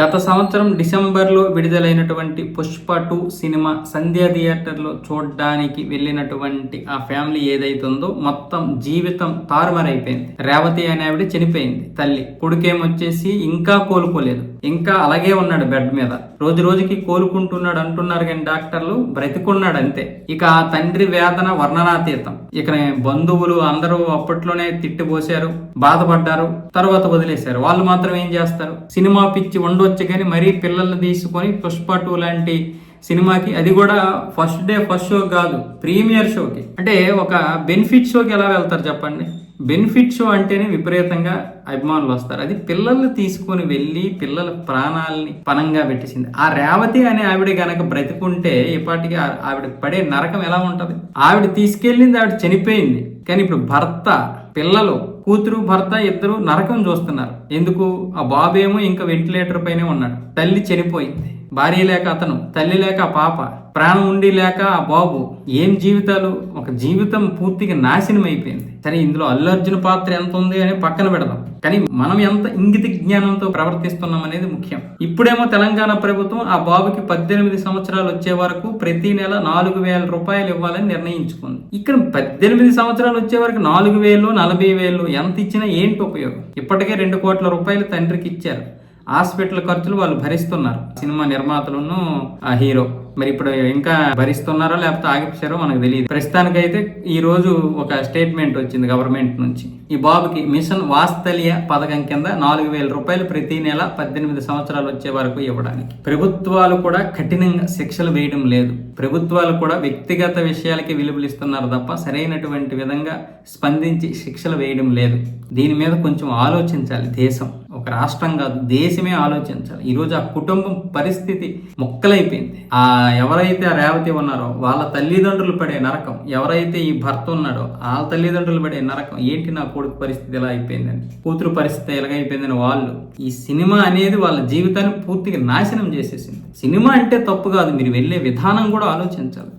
గత సంవత్సరం డిసెంబర్లో విడుదలైనటువంటి పుష్ప టూ సినిమా సంధ్యా థియేటర్లో చూడడానికి వెళ్ళినటువంటి ఆ ఫ్యామిలీ ఏదైతే ఉందో మొత్తం జీవితం తారుమారైపోయింది. రేవతి అనే ఆవిడ చనిపోయింది. తల్లి కొడుకేమొచ్చేసి ఇంకా కోలుకోలేదు. ఇంకా అలాగే ఉన్నాడు బెడ్ మీద. రోజు రోజుకి కోలుకుంటున్నాడు అంటున్నారు కానీ డాక్టర్లు బ్రతికున్నాడు అంతే ఇక ఆ తండ్రి వేదన వర్ణనాతీతం. ఇక బంధువులు అందరూ అప్పట్లోనే తిట్టిపోశారు బాధపడ్డారు తర్వాత వదిలేశారు. వాళ్ళు మాత్రం ఏం చేస్తారు? సినిమా పిచ్చి ఉండొచ్చు కానీ మరీ పిల్లల్ని తీసుకొని పుష్ప టూ లాంటి సినిమాకి అది కూడా ఫస్ట్ డే ఫస్ట్ షో కాదు ప్రీమియర్ షోకి. అంటే ఒక బెనిఫిట్ షోకి ఎలా వెళ్తారు చెప్పండి? బెనిఫిట్ షో అంటేనే విపరీతంగా అభిమానులు వస్తారు. అది పిల్లల్ని తీసుకొని వెళ్ళి పిల్లల ప్రాణాలని పనంగా పెట్టేసింది. ఆ రేవతి అనే ఆవిడ గనక బ్రతికుంటే ఇప్పటికి ఆవిడ పడే నరకం ఎలా ఉంటుంది? ఆవిడ తీసుకెళ్ళింది ఆవిడ చనిపోయింది. కానీ ఇప్పుడు భర్త పిల్లలు కూతురు భర్త ఇద్దరు నరకం చూస్తున్నారు. ఎందుకు? ఆ బాబేమో ఇంకా వెంటిలేటర్ పైనే ఉన్నాడు. తల్లి చనిపోయింది. భార్య లేక అతను తల్లి లేక పాప ప్రాణం ఉండి లేక ఆ బాబు ఏం జీవితాలు? ఒక జీవితం పూర్తిగా నాశనం అయిపోయింది. సరే ఇందులో అల్లు అర్జున్ పాత్ర ఎంత ఉంది అని పక్కన పెడదాం. కానీ మనం ఎంత ఇంగిత జ్ఞానంతో ప్రవర్తిస్తున్నాం అనేది ముఖ్యం. ఇప్పుడేమో తెలంగాణ ప్రభుత్వం ఆ బాబుకి పద్దెనిమిది సంవత్సరాలు వచ్చే వరకు ప్రతి నెల నాలుగు వేల రూపాయలు ఇవ్వాలని నిర్ణయించుకుంది. ఇక్కడ పద్దెనిమిది సంవత్సరాలు వచ్చే వరకు నాలుగు వేలు నలభై వేలు ఎంత ఇచ్చినా ఏంటి ఉపయోగం? ఇప్పటికే రెండు కోట్ల రూపాయలు తండ్రికి ఇచ్చారు. హాస్పిటల్ ఖర్చులు వాళ్ళు భరిస్తున్నారు. సినిమా నిర్మాతలను ఆ హీరో. మరి ఇప్పుడు ఇంకా భరిస్తున్నారో లేకపోతే ఆగిపించారో మనకు తెలియదు. ప్రస్తుతానికైతే ఈ రోజు ఒక స్టేట్మెంట్ వచ్చింది గవర్నమెంట్ నుంచి. ఈ బాబుకి మిషన్ వాస్తల్య పథకం కింద నాలుగు వేల రూపాయలు ప్రతి నెల పద్దెనిమిది సంవత్సరాలు వచ్చే వరకు ఇవ్వడానికి. ప్రభుత్వాలు కూడా కఠినంగా శిక్షలు వేయడం లేదు. ప్రభుత్వాలు కూడా వ్యక్తిగత విషయాలకి విలువలిస్తున్నారు తప్ప సరైనటువంటి విధంగా స్పందించి శిక్షలు వేయడం లేదు. దీని మీద కొంచెం ఆలోచించాలి దేశం. ఒక రాష్ట్రం కాదు దేశమే ఆలోచించాలి. ఈరోజు ఆ కుటుంబం పరిస్థితి మొక్కలైపోయింది. ఆ ఎవరైతే ఆ రేవతి ఉన్నారో వాళ్ళ తల్లిదండ్రులు పడే నరకం ఎవరైతే ఈ భర్త ఉన్నాడో వాళ్ళ తల్లిదండ్రులు పడే నరకం ఏంటి నా కొడుకు పరిస్థితి ఎలా అయిపోయిందని కూతురు పరిస్థితి ఎలాగైపోయిందని వాళ్ళు ఈ సినిమా అనేది వాళ్ళ జీవితాన్ని పూర్తిగా నాశనం చేసేసింది. సినిమా అంటే తప్పు కాదు మీరు వెళ్ళే విధానం కూడా ఆలోచించాలి.